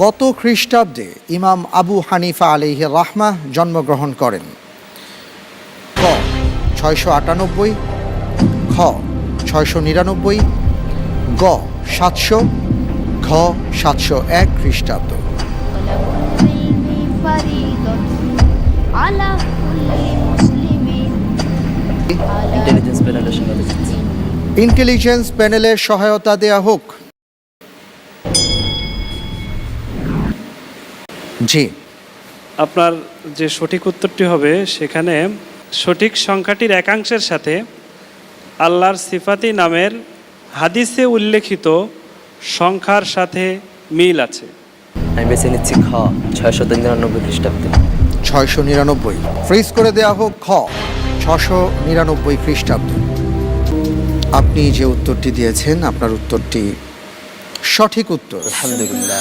কত খ্রিস্টাব্দে ইমাম আবু হানিফা আলিহ রাহমা জন্মগ্রহণ করেন? ক ছয়শো আটানব্বই খ ছয়শো নিরানব্বই গ সাতশো ঘ সাতশো এক খ্রিস্টাব্দ। ইন্টেলিজেন্স প্যানেলের সহায়তা দেয়া হোক। জি। আপনার যে সঠিক উত্তরটি হবে সেখানে সঠিক সংখ্যাটির একাংশের সাথে আল্লাহর সিফাতি নামের হাদিসে উল্লেখিত সংখ্যার সাথে মিল আছে। আমি বেছে নিচ্ছি খ ছয়শত নিরানব্বই খ্রিস্টাব্দে। ছয়শো নিরানব্বই। ফ্রিজ করে দেয়া হোক খ ছশো নিরানব্বই খ্রিস্টাব্দ। আপনি যে উত্তরটি দিয়েছেন আপনার উত্তরটি সঠিক উত্তর। আলহামদুলিল্লাহ।